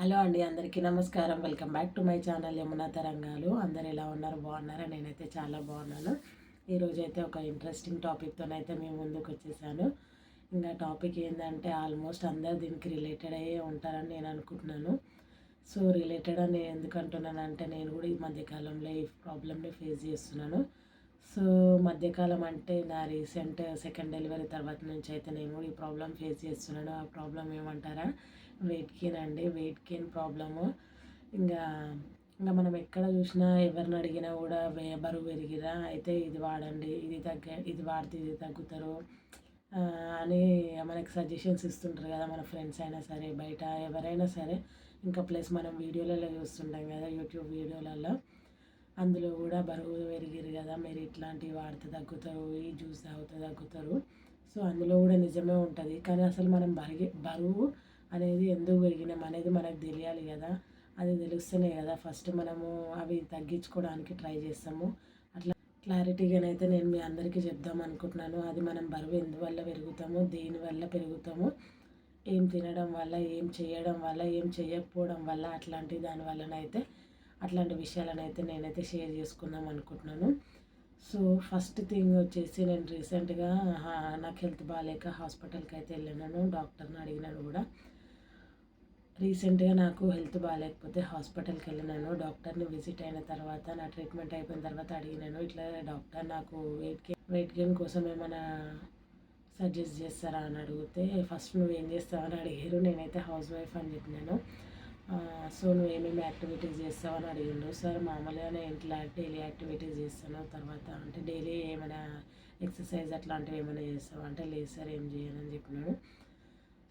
Hello అండి అందరికీ నమస్కారం. Welcome back to my channel Yamuna తరంగాలు. అందరు ఎలా ఉన్నారు? బాగున్నారా? నేనైతే చాలా బాగున్నాను. ఈరోజు అయితే ఒక ఇంట్రెస్టింగ్ టాపిక్తోనైతే మేము ముందుకు వచ్చేసాను. ఇంకా టాపిక్ ఏంటంటే ఆల్మోస్ట్ అందరు దీనికి రిలేటెడ్ అయ్యే ఉంటారని నేను అనుకుంటున్నాను. సో రిలేటెడ్ అని ఎందుకంటున్నాను అంటే నేను కూడా ఈ మధ్యకాలంలో ఈ ప్రాబ్లమ్ని ఫేస్ చేస్తున్నాను. సో మధ్యకాలం అంటే నా రీసెంట్ సెకండ్ డెలివరీ తర్వాత నుంచి అయితే నేను కూడా ఈ ప్రాబ్లం ఫేస్ చేస్తున్నాను. ఆ ప్రాబ్లం ఏమంటారా? వెయిట్ గెయిన్ అండి వెయిట్ గెయిన్ ప్రాబ్లము ఇంకా ఇంకా మనం ఎక్కడ చూసినా ఎవరిని అడిగినా కూడా బరువు పెరిగిరా అయితే ఇది వాడండి ఇది తగ్గ ఇది వాడితే ఇది తగ్గుతారు. అని మనకి సజెషన్స్ ఇస్తుంటారు కదా మన ఫ్రెండ్స్ అయినా సరే బయట ఎవరైనా సరే. ఇంకా ప్లస్ మనం వీడియోలలో చూస్తుంటాం కదా యూట్యూబ్ వీడియోలలో. అందులో కూడా బరువు పెరిగిరు కదా మీరు ఇట్లాంటివి వాడితే తగ్గుతారు ఈ జ్యూస్ తాగితే తగ్గుతారు. సో అందులో కూడా నిజమే ఉంటుంది. కానీ అసలు మనం బరిగి బరువు అనేది ఎందుకు పెరిగినాం అనేది మనకు తెలియాలి కదా. అది తెలుస్తేనే కదా ఫస్ట్ మనము అవి తగ్గించుకోవడానికి ట్రై చేస్తాము. అట్లా క్లారిటీగానైతే నేను మీ అందరికీ చెప్దాం అనుకుంటున్నాను. అది మనం బరువు ఎందువల్ల పెరుగుతాము దేనివల్ల పెరుగుతాము ఏం తినడం వల్ల ఏం చేయడం వల్ల ఏం చేయకపోవడం వల్ల అట్లాంటి దాని వల్లనైతే అట్లాంటి విషయాలనైతే నేనైతే షేర్ చేసుకుందాం అనుకుంటున్నాను. సో ఫస్ట్ థింగ్ వచ్చేసి నేను రీసెంట్గా నాకు హెల్త్ బాగాలేక హాస్పిటల్కి అయితే వెళ్ళినాను. డాక్టర్ని అడిగినాను కూడా. రీసెంట్గా నాకు హెల్త్ బాగాలేకపోతే హాస్పిటల్కి వెళ్ళినాను డాక్టర్ని విజిట్ అయిన తర్వాత నా ట్రీట్మెంట్ అయిపోయిన తర్వాత అడిగినాను. ఇట్లా డాక్టర్ నాకు వెయిట్ గెయిన్ వెయిట్ గెయిన్ కోసం ఏమైనా సజెస్ట్ చేస్తారా అని అడిగితే ఫస్ట్ నువ్వు ఏం చేస్తావు అని అడిగారు. నేనైతే హౌస్ వైఫ్ అని చెప్పినాను. సో నువ్వు ఏమేమి యాక్టివిటీస్ చేస్తావు అని అడిగిండు. సార్ మామూలుగా నేను ఇంట్లో డైలీ యాక్టివిటీస్ చేస్తాను. తర్వాత అంటే డైలీ ఏమైనా ఎక్సర్సైజ్ అట్లాంటివి ఏమైనా చేస్తావు? అంటే లేదు సార్ ఏం చేయను అని చెప్పినాను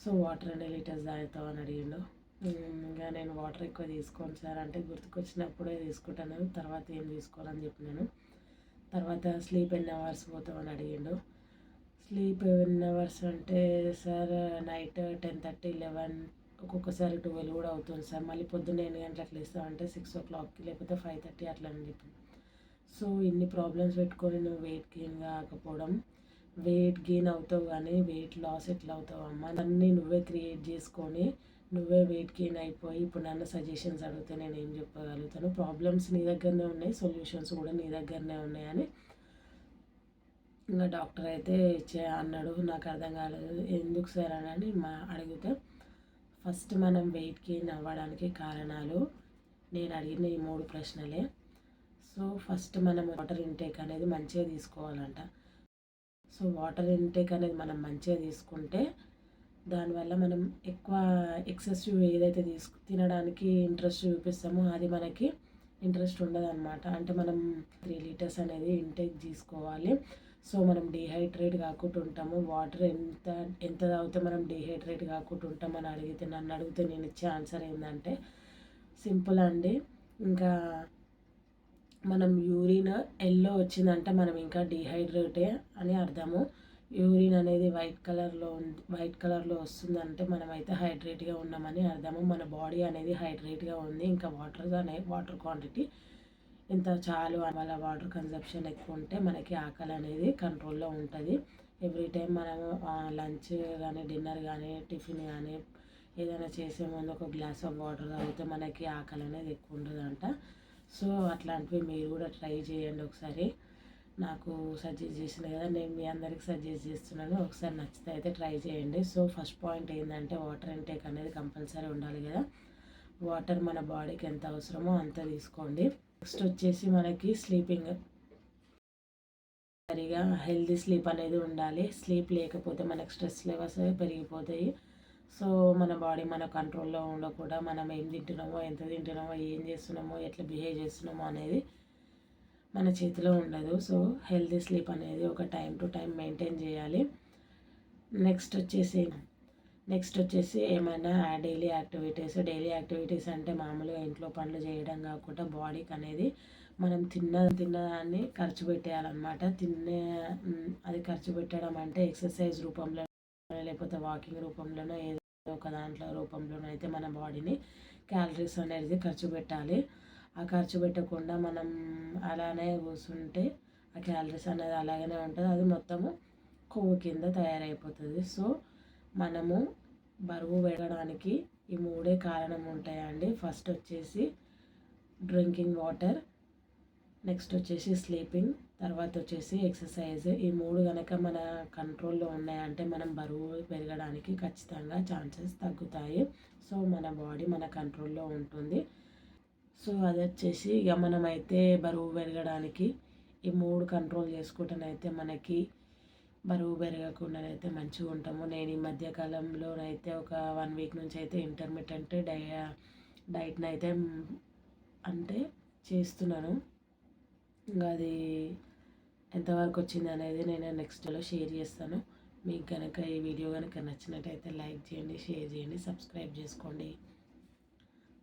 సో వాటర్ ఎన్ని లీటర్స్ తాగుతావు అని అడిగిండు. ఇంకా నేను వాటర్ ఎక్కువ తీసుకోను సార్. అంటే గుర్తుకొచ్చినప్పుడే తీసుకుంటాను. తర్వాత ఏం తీసుకోవాలని చెప్పినాను. తర్వాత స్లీప్ ఎన్ని అవర్స్ పోతామని అడిగిండు. స్లీప్ ఎన్ని అవర్స్ అంటే sir night ten thirty eleven ఒక్కొక్కసారి ట్వెల్వ్ కూడా అవుతుంది సార్. మళ్ళీ పొద్దున్న ఎన్ని గంటలకు లేస్తామంటే సిక్స్ ఓ క్లాక్కి లేకపోతే ఫైవ్ థర్టీ అట్లా అని చెప్పి సో ఇన్ని ప్రాబ్లమ్స్ పెట్టుకొని నువ్వు వెయిట్ గెయిన్ కాకపోవడం వెయిట్ గెయిన్ అవుతావు కానీ వెయిట్ లాస్ ఎట్లా అవుతావు అమ్మ? అన్నీ నువ్వే క్రియేట్ చేసుకొని నువ్వే వెయిట్ గెయిన్ అయిపోయి ఇప్పుడు నన్ను సజెషన్స్ అడిగితే నేను ఏం చెప్పగలుగుతాను? ప్రాబ్లమ్స్ నీ దగ్గరనే ఉన్నాయి సొల్యూషన్స్ కూడా నీ దగ్గరనే ఉన్నాయని ఇంకా డాక్టర్ అయితే చే అన్నాడు. నాకు అర్థం కాలేదు. ఎందుకు సార్ అని మా అడిగితే ఫస్ట్ మనం వెయిట్ గెయిన్ అవ్వడానికి కారణాలు నేను అడిగిన ఈ మూడు ప్రశ్నలే. సో ఫస్ట్ మనం వాటర్ ఇంటేక్ అనేది మంచిగా తీసుకోవాలంట. సో వాటర్ ఇంటేక్ అనేది మనం మంచిగా తీసుకుంటే దానివల్ల మనం ఎక్కువ ఎక్సెసివ్ ఏదైతే తీసుకు తినడానికి ఇంట్రెస్ట్ చూపిస్తామో అది మనకి ఇంట్రెస్ట్ ఉండదు అనమాట అంటే మనం త్రీ లీటర్స్ అనేది ఇంటేక్ తీసుకోవాలి. సో మనం డిహైడ్రేట్ కాకుండా ఉంటాము. వాటర్ ఎంత ఎంత తాగితే మనం డిహైడ్రేట్ కాకుండా ఉంటామని అడిగితే నన్ను అడిగితే నేను ఇచ్చే ఆన్సర్ ఏంటంటే సింపుల్ అండి. ఇంకా మనం యూరిన్ ఎల్లో వచ్చిందంటే మనం ఇంకా డిహైడ్రేటే అని అర్థము. యూరిన్ అనేది వైట్ కలర్లో వైట్ కలర్లో వస్తుందంటే మనమైతే హైడ్రేట్గా ఉన్నామని అర్థము. మన బాడీ అనేది హైడ్రేట్గా ఉంది. ఇంకా వాటర్ అనే వాటర్ క్వాంటిటీ ఇంత చాలు వల్ల వాటర్ కన్సప్షన్ ఎక్కువ ఉంటే మనకి ఆకలి అనేది కంట్రోల్లో ఉంటుంది. ఎవ్రీ టైం మనము లంచ్ కానీ డిన్నర్ కానీ టిఫిన్ కానీ ఏదైనా చేసే ముందు ఒక గ్లాస్ ఆఫ్ వాటర్ తాగితే మనకి ఆకలి అనేది ఎక్కువ ఉండదంట. సో అట్లాంటివి మీరు కూడా ట్రై చేయండి ఒకసారి. నాకు సజెస్ట్ చేసిన కదా నేను మీ అందరికి సజెస్ట్ చేస్తున్నాను. ఒకసారి నచ్చితే అయితే ట్రై చేయండి. సో ఫస్ట్ పాయింట్ ఏంటంటే వాటర్ ఇంటేక్ అనేది కంపల్సరీ ఉండాలి కదా. వాటర్ మన బాడీకి ఎంత అవసరమో అంత తీసుకోండి. నెక్స్ట్ వచ్చేసి మనకి స్లీపింగ్ సరిగా హెల్దీ స్లీప్ అనేది ఉండాలి. స్లీప్ లేకపోతే మనకు స్ట్రెస్ లెవెల్స్ పెరిగిపోతాయి. సో మన బాడీ మన కంట్రోల్లో ఉండకుండా మనం ఏం తింటున్నామో ఎంత తింటున్నామో ఏం చేస్తున్నామో ఎట్లా బిహేవ్ చేస్తున్నామో అనేది మన చేతిలో ఉండదు. సో హెల్తీ స్లీప్ అనేది ఒక టైం టు టైం మెయింటైన్ చేయాలి. నెక్స్ట్ వచ్చేసి నెక్స్ట్ వచ్చేసి ఏమైనా డైలీ యాక్టివిటీస్. డైలీ యాక్టివిటీస్ అంటే మామూలుగా ఇంట్లో పనులు చేయడం కాకుండా బాడీకి అనేది మనం తిన్న తిన్నదాన్ని ఖర్చు పెట్టేయాలన్నమాట. తినే అది ఖర్చు పెట్టడం అంటే ఎక్సర్సైజ్ రూపంలో లేకపోతే వాకింగ్ రూపంలోనో ఏదో ఒక దాంట్లో రూపంలోనో అయితే మన బాడీని క్యాలరీస్ అనేది ఖర్చు పెట్టాలి. ఆ ఖర్చు పెట్టకుండా మనం అలానే కూర్చుంటే ఆ క్యాలరీస్ అనేది అలాగనే ఉంటుంది. అది మొత్తము కొవ్వు కింద తయారైపోతుంది. సో మనము బరువు పెరగడానికి ఈ మూడే కారణం ఉంటాయండి ఫస్ట్ వచ్చేసి డ్రింకింగ్ వాటర్ నెక్స్ట్ వచ్చేసి స్లీపింగ్ తర్వాత వచ్చేసి ఎక్సర్సైజ్. ఈ మూడు కనుక మన కంట్రోల్లో ఉన్నాయంటే మనం బరువు పెరగడానికి ఖచ్చితంగా ఛాన్సెస్ తగ్గుతాయి. సో మన బాడీ మన కంట్రోల్లో ఉంటుంది. సో అది వచ్చేసి ఇక మనమైతే బరువు పెరగడానికి ఈ మూడు కంట్రోల్ చేసుకుంటేనైతే మనకి బరువు పెరగకుండానైతే మంచిగా ఉంటాము. నేను ఈ మధ్యకాలంలోనైతే ఒక వన్ వీక్ నుంచి అయితే ఇంటర్మీడియంట్ డై డైట్ని అయితే అంటే చేస్తున్నాను. ఇంకా అది ఎంతవరకు వచ్చింది అనేది నేను నెక్స్ట్లో షేర్ చేస్తాను. మీకు కనుక ఈ వీడియో కనుక నచ్చినట్టయితే లైక్ చేయండి షేర్ చేయండి సబ్స్క్రైబ్ చేసుకోండి.